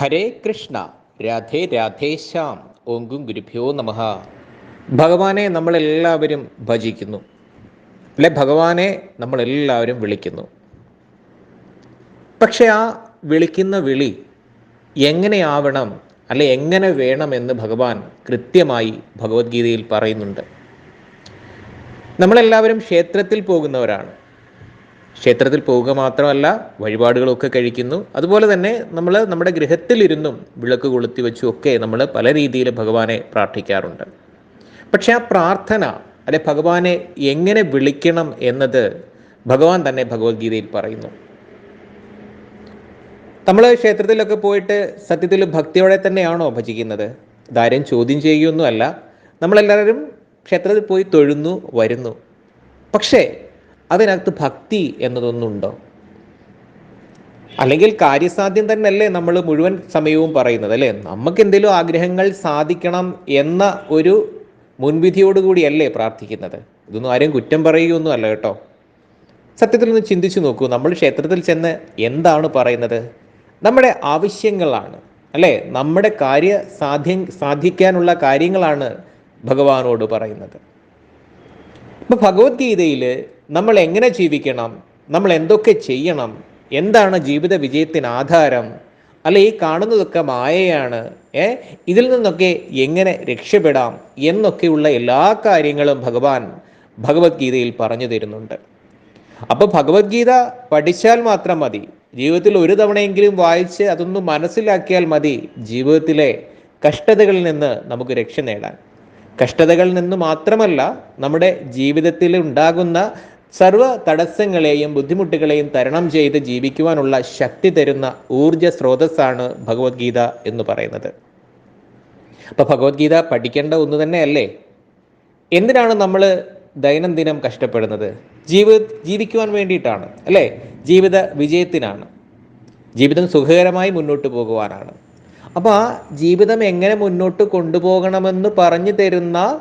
ഹരേ കൃഷ്ണ രാധേ രാധേശ്യാം ഓങ്കും ഗുരുഭ്യോ നമ. ഭഗവാനെ നമ്മളെല്ലാവരും ഭജിക്കുന്നു. അല്ലെ ഭഗവാനെ നമ്മളെല്ലാവരും വിളിക്കുന്നു. പക്ഷെ ആ വിളിക്കുന്ന വിളി എങ്ങനെയാവണം അല്ലെ എങ്ങനെ വേണമെന്ന് ഭഗവാൻ കൃത്യമായി ഭഗവത്ഗീതയിൽ പറയുന്നുണ്ട്. നമ്മളെല്ലാവരും ക്ഷേത്രത്തിൽ പോകുന്നവരാണ്. ക്ഷേത്രത്തിൽ പോവുക മാത്രമല്ല വഴിപാടുകളൊക്കെ കഴിക്കുന്നു. അതുപോലെ തന്നെ നമ്മൾ നമ്മുടെ ഗൃഹത്തിലിരുന്നും വിളക്ക് കൊളുത്തി വെച്ചും ഒക്കെ നമ്മൾ പല രീതിയിൽ ഭഗവാനെ പ്രാർത്ഥിക്കാറുണ്ട്. പക്ഷെ ആ പ്രാർത്ഥന അല്ലെ ഭഗവാനെ എങ്ങനെ വിളിക്കണം എന്നത് ഭഗവാൻ തന്നെ ഭഗവത്ഗീതയിൽ പറയുന്നു. നമ്മൾ ക്ഷേത്രത്തിലൊക്കെ പോയിട്ട് സത്യത്തിൽ ഭക്തിയോടെ തന്നെയാണോ ഭജിക്കുന്നത്? ഇതാരും ചോദ്യം ചെയ്യുകയൊന്നുമല്ല നമ്മളെല്ലാവരും ക്ഷേത്രത്തിൽ പോയി തൊഴുന്നു വരുന്നു. പക്ഷേ അതിനകത്ത് ഭക്തി എന്നതൊന്നുണ്ടോ? അല്ലെങ്കിൽ കാര്യസാധ്യം തന്നെയല്ലേ നമ്മൾ മുഴുവൻ സമയവും പറയുന്നത് അല്ലേ? നമുക്ക് എന്തെങ്കിലും ആഗ്രഹങ്ങൾ സാധിക്കണം എന്ന ഒരു മുൻവിധിയോടുകൂടിയല്ലേ പ്രാർത്ഥിക്കുന്നത്? ഇതൊന്നും ആരും കുറ്റം പറയുകയൊന്നും അല്ല കേട്ടോ. സത്യത്തിൽ ഒന്ന് ചിന്തിച്ചു നോക്കൂ നമ്മൾ ക്ഷേത്രത്തിൽ ചെന്ന് എന്താണ് പറയുന്നത്? നമ്മുടെ ആവശ്യങ്ങളാണ് അല്ലേ? നമ്മുടെ കാര്യ സാധ്യ സാധിക്കാനുള്ള കാര്യങ്ങളാണ് ഭഗവാനോട് പറയുന്നത്. ഇപ്പം ഭഗവത്ഗീതയിൽ നമ്മൾ എങ്ങനെ ജീവിക്കണം? നമ്മൾ എന്തൊക്കെ ചെയ്യണം? എന്താണ് ജീവിത വിജയത്തിന് ആധാരം? അല്ല ഈ കാണുന്നതൊക്കെ മായയാണ്. ഏ? ഇതിൽ നിന്നൊക്കെ എങ്ങനെ രക്ഷപ്പെടാം? എന്നൊക്കെയുള്ള എല്ലാ കാര്യങ്ങളും ഭഗവാൻ ഭഗവത്ഗീതയിൽ പറഞ്ഞു തരുന്നുണ്ട്. അപ്പോൾ ഭഗവത്ഗീത പഠിച്ചാൽ മാത്രം മതി. ജീവിതത്തിൽ ഒരു തവണയെങ്കിലും വായിച്ച് അതൊന്ന് മനസ്സിലാക്കിയാൽ മതി ജീവിതത്തിലെ കഷ്ടതകളിൽ നിന്ന് നമുക്ക് രക്ഷ നേടാൻ. കഷ്ടതകളിൽ നിന്ന് മാത്രമല്ല നമ്മുടെ ജീവിതത്തിൽ ഉണ്ടാകുന്ന സർവ തടസ്സങ്ങളെയും ബുദ്ധിമുട്ടുകളെയും തരണം ചെയ്ത് ജീവിക്കുവാനുള്ള ശക്തി തരുന്ന ഊർജ സ്രോതസ്സാണ് ഭഗവത്ഗീത എന്ന് പറയുന്നത്. അപ്പൊ ഭഗവത്ഗീത പഠിക്കേണ്ട ഒന്ന് തന്നെയല്ലേ? എന്തിനാണ് നമ്മൾ ദൈനംദിനം കഷ്ടപ്പെടുന്നത്? ജീവി ജീവിക്കുവാൻ വേണ്ടിയിട്ടാണ് അല്ലേ? ജീവിത വിജയത്തിനാണ്. ജീവിതം സുഖകരമായി മുന്നോട്ട് പോകുവാനാണ്. അപ്പോൾ ആ ജീവിതം എങ്ങനെ മുന്നോട്ട് കൊണ്ടുപോകണമെന്ന് പറഞ്ഞു തരുന്ന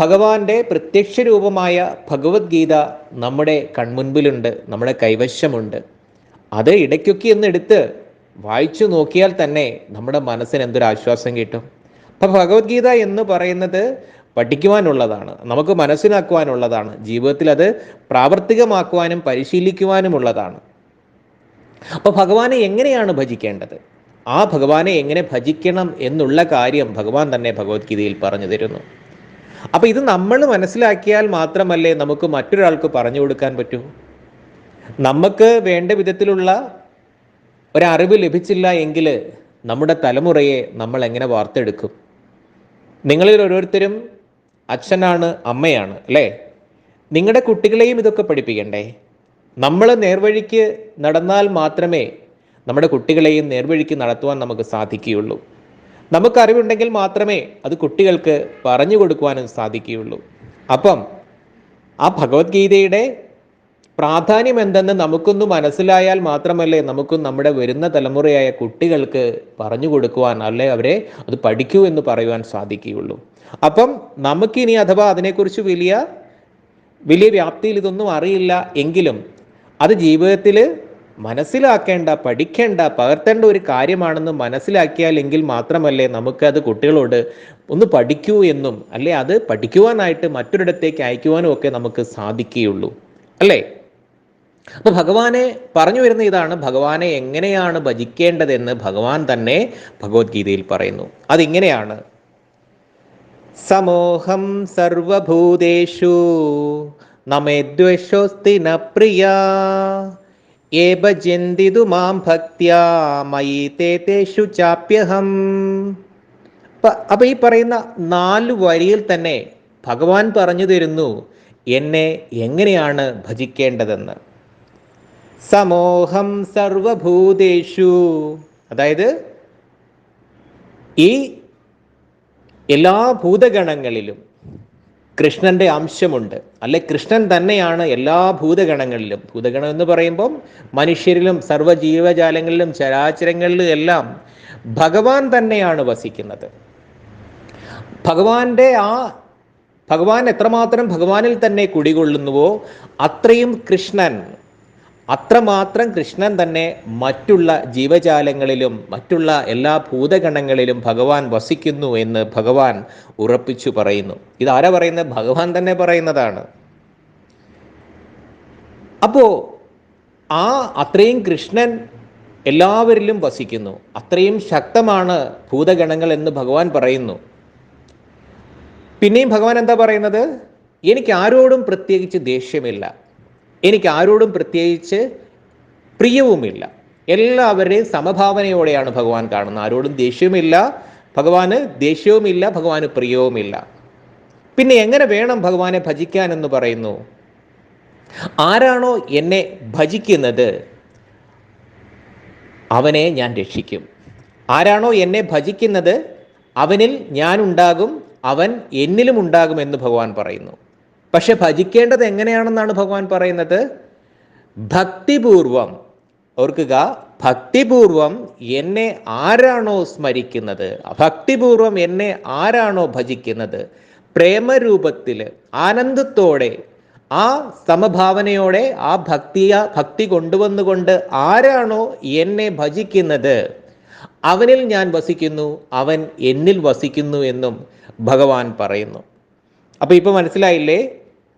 ഭഗവാന്റെ പ്രത്യക്ഷ രൂപമായ ഭഗവത്ഗീത നമ്മുടെ കൺമുൻപിലുണ്ട് നമ്മുടെ കൈവശമുണ്ട്. അത് ഇടയ്ക്കൊക്കെ ഒന്ന് എടുത്ത് വായിച്ചു നോക്കിയാൽ തന്നെ നമ്മുടെ മനസ്സിന് എന്തൊരു ആശ്വാസം കിട്ടും. അപ്പം ഭഗവത്ഗീത എന്ന് പറയുന്നത് പഠിക്കുവാനുള്ളതാണ് നമുക്ക് മനസ്സിലാക്കുവാനുള്ളതാണ് ജീവിതത്തിൽ അത് പ്രാവർത്തികമാക്കുവാനും പരിശീലിക്കുവാനുമുള്ളതാണ്. അപ്പോൾ ഭഗവാനെ എങ്ങനെയാണ് ഭജിക്കേണ്ടത്? ആ ഭഗവാനെ എങ്ങനെ ഭജിക്കണം എന്നുള്ള കാര്യം ഭഗവാൻ തന്നെ ഭഗവത്ഗീതയിൽ പറഞ്ഞു തരുന്നു. അപ്പൊ ഇത് നമ്മൾ മനസ്സിലാക്കിയാൽ മാത്രമല്ലേ നമുക്ക് മറ്റൊരാൾക്ക് പറഞ്ഞു കൊടുക്കാൻ പറ്റൂ? നമുക്ക് വേണ്ട വിധത്തിലുള്ള ഒരറിവ് ലഭിച്ചില്ല എങ്കിൽ നമ്മുടെ തലമുറയെ നമ്മൾ എങ്ങനെ വാർത്തെടുക്കും? നിങ്ങളിൽ ഓരോരുത്തരും അച്ഛനാണ് അമ്മയാണ് അല്ലേ? നിങ്ങളുടെ കുട്ടികളെയും ഇതൊക്കെ പഠിപ്പിക്കണ്ടേ? നമ്മൾ നേർവഴിക്ക് നടന്നാൽ മാത്രമേ നമ്മുടെ കുട്ടികളെയും നേർവഴിക്ക് നടത്തുവാൻ നമുക്ക് സാധിക്കുകയുള്ളൂ. നമുക്ക് അറിവുണ്ടെങ്കിൽ മാത്രമേ അത് കുട്ടികൾക്ക് പറഞ്ഞു കൊടുക്കുവാനും സാധിക്കുകയുള്ളൂ. അപ്പം ആ ഭഗവത്ഗീതയുടെ പ്രാധാന്യം എന്തെന്ന് നമുക്കൊന്ന് മനസ്സിലായാൽ മാത്രമല്ലേ നമുക്കും നമ്മുടെ വരുന്ന തലമുറയായ കുട്ടികൾക്ക് പറഞ്ഞു കൊടുക്കുവാൻ അല്ലെ അവരെ അത് പഠിക്കൂ എന്ന് പറയുവാൻ സാധിക്കുകയുള്ളൂ. അപ്പം നമുക്കിനി അഥവാ അതിനെക്കുറിച്ച് വലിയ വലിയ വ്യാപ്തിയിൽ ഇതൊന്നും അറിയില്ല എങ്കിലും അത് ജീവിതത്തിൽ മനസ്സിലാക്കേണ്ട പഠിക്കേണ്ട പകർത്തേണ്ട ഒരു കാര്യമാണെന്ന് മനസ്സിലാക്കിയാലെങ്കിൽ മാത്രമല്ലേ നമുക്കത് കുട്ടികളോട് ഒന്ന് പഠിക്കൂ എന്നും അല്ലെ? അത് പഠിക്കുവാനായിട്ട് മറ്റൊരിടത്തേക്ക് അയക്കുവാനും ഒക്കെ നമുക്ക് സാധിക്കുകയുള്ളൂ. അല്ലേ? അപ്പൊ ഭഗവാനെ പറഞ്ഞു വരുന്ന ഇതാണ് ഭഗവാനെ എങ്ങനെയാണ് ഭജിക്കേണ്ടതെന്ന് ഭഗവാൻ തന്നെ ഭഗവത്ഗീതയിൽ പറയുന്നു. അതിങ്ങനെയാണ്. സമോഹം സർവഭൂതേഷു നമേദ്വേഷോസ്തി ന പ്രിയ ഏപജന്തിതു മാം ഭക്ത്യാ മയി തേഷു ചാപ്യഹം. അപ്പൊ ഈ പറയുന്ന നാല് വരിയിൽ തന്നെ ഭഗവാൻ പറഞ്ഞു തരുന്നു എന്നെ എങ്ങനെയാണ് ഭജിക്കേണ്ടതെന്ന്. സമോഹം സർവഭൂതേഷു. അതായത് ഈ എല്ലാ ഭൂതഗണങ്ങളിലും കൃഷ്ണന്റെ അംശമുണ്ട്. അല്ലെ കൃഷ്ണൻ തന്നെയാണ് എല്ലാ ഭൂതഗണങ്ങളിലും. ഭൂതഗണം എന്ന് പറയുമ്പം മനുഷ്യരിലും സർവ ജീവജാലങ്ങളിലും ചരാചരങ്ങളിലും എല്ലാം ഭഗവാൻ തന്നെയാണ് വസിക്കുന്നത്. ഭഗവാന്റെ ആ ഭഗവാൻ എത്രമാത്രം ഭഗവാനിൽ തന്നെ കുടികൊള്ളുന്നുവോ അത്രയും കൃഷ്ണൻ അത്രമാത്രം കൃഷ്ണൻ തന്നെ മറ്റുള്ള ജീവജാലങ്ങളിലും മറ്റുള്ള എല്ലാ ഭൂതഗണങ്ങളിലും ഭഗവാൻ വസിക്കുന്നു എന്ന് ഭഗവാൻ ഉറപ്പിച്ചു പറയുന്നു. ഇതാരാ പറയുന്നത്? ഭഗവാൻ തന്നെ പറയുന്നതാണ്. അപ്പോൾ ആ അത്രയും കൃഷ്ണൻ എല്ലാവരിലും വസിക്കുന്നു. അത്രയും ശക്തമാണ് ഭൂതഗണങ്ങൾ എന്ന് ഭഗവാൻ പറയുന്നു. പിന്നെയും ഭഗവാൻ എന്താ പറയുന്നത്? എനിക്ക് ആരോടും പ്രത്യേകിച്ച് ദേഷ്യമില്ല. എനിക്ക് ആരോടും പ്രത്യേകിച്ച് പ്രിയവുമില്ല. എല്ലാവരെയും സമഭാവനയോടെയാണ് ഭഗവാൻ കാണുന്നത്. ആരോടും ദേഷ്യവുമില്ല. ഭഗവാന് ദേഷ്യവുമില്ല. ഭഗവാന് പ്രിയവുമില്ല. പിന്നെ എങ്ങനെ വേണം ഭഗവാനെ ഭജിക്കാൻ എന്ന് പറയുന്നു? ആരാണോ എന്നെ ഭജിക്കുന്നത് അവനെ ഞാൻ രക്ഷിക്കും. ആരാണോ എന്നെ ഭജിക്കുന്നത് അവനിൽ ഞാനുണ്ടാകും അവൻ എന്നിലും ഉണ്ടാകും എന്ന് ഭഗവാൻ പറയുന്നു. പക്ഷെ ഭജിക്കേണ്ടത് എങ്ങനെയാണെന്നാണ് ഭഗവാൻ പറയുന്നത്? ഭക്തിപൂർവം. ഓർക്കുക ഭക്തിപൂർവം എന്നെ ആരാണോ സ്മരിക്കുന്നത്? ഭക്തിപൂർവം എന്നെ ആരാണോ ഭജിക്കുന്നത്? പ്രേമരൂപത്തിൽ ആനന്ദത്തോടെ ആ സമഭാവനയോടെ ആ ഭക്തിയ ഭക്തി കൊണ്ടുവന്നുകൊണ്ട് ആരാണോ എന്നെ ഭജിക്കുന്നത്? അവനിൽ ഞാൻ വസിക്കുന്നു അവൻ എന്നിൽ വസിക്കുന്നു എന്നും ഭഗവാൻ പറയുന്നു. അപ്പോൾ ഇപ്പോൾ മനസ്സിലായില്ലേ?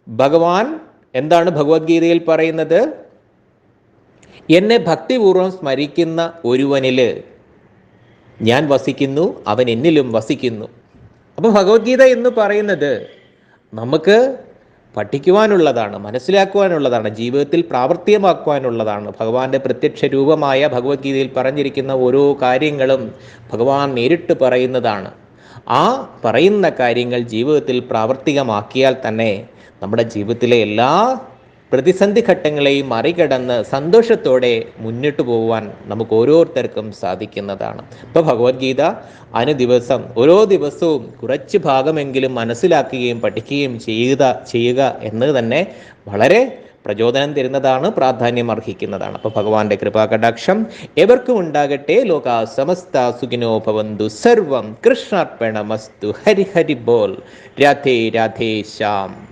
ഭഗവാൻ എന്താണ് ഭഗവത്ഗീതയിൽ പറയുന്നത്? എന്നെ ഭക്തിപൂർവം സ്മരിക്കുന്ന ഒരുവനിൽ ഞാൻ വസിക്കുന്നു അവൻ എന്നിലും വസിക്കുന്നു. അപ്പോൾ ഭഗവത്ഗീത എന്ന് പറയുന്നത് നമുക്ക് പഠിക്കുവാനുള്ളതാണ് മനസ്സിലാക്കുവാനുള്ളതാണ് ജീവിതത്തിൽ പ്രാവർത്തികമാക്കുവാനുള്ളതാണ്. ഭഗവാന്റെ പ്രത്യക്ഷ രൂപമായ ഭഗവത്ഗീതയിൽ പറഞ്ഞിരിക്കുന്ന ഓരോ കാര്യങ്ങളും ഭഗവാൻ നേരിട്ട് പറയുന്നതാണ്. ആ പറയുന്ന കാര്യങ്ങൾ ജീവിതത്തിൽ പ്രാവർത്തികമാക്കിയാൽ തന്നെ നമ്മുടെ ജീവിതത്തിലെ എല്ലാ പ്രതിസന്ധി ഘട്ടങ്ങളെയും മറികടന്ന് സന്തോഷത്തോടെ മുന്നിട്ട് പോകുവാൻ നമുക്ക് ഓരോരുത്തർക്കും സാധിക്കുന്നതാണ്. ഇപ്പോൾ ഭഗവത്ഗീത അനു ദിവസം ഓരോ ദിവസവും കുറച്ച് ഭാഗമെങ്കിലും മനസ്സിലാക്കുകയും പഠിക്കുകയും ചെയ്യുക ചെയ്യുക എന്നത് തന്നെ വളരെ പ്രചോദനം തരുന്നതാണ് പ്രാധാന്യം അർഹിക്കുന്നതാണ്. അപ്പോൾ ഭഗവാന്റെ കൃപാകടാക്ഷം എവർക്കും ഉണ്ടാകട്ടെ. ലോക സമസ്ത സുഖിനോ ഭവന്തു. സർവം കൃഷ്ണാർപ്പണമസ്തു. ഹരിഹരി ഹരി ബോൽ രാധേ രാധേ ശ്യാം.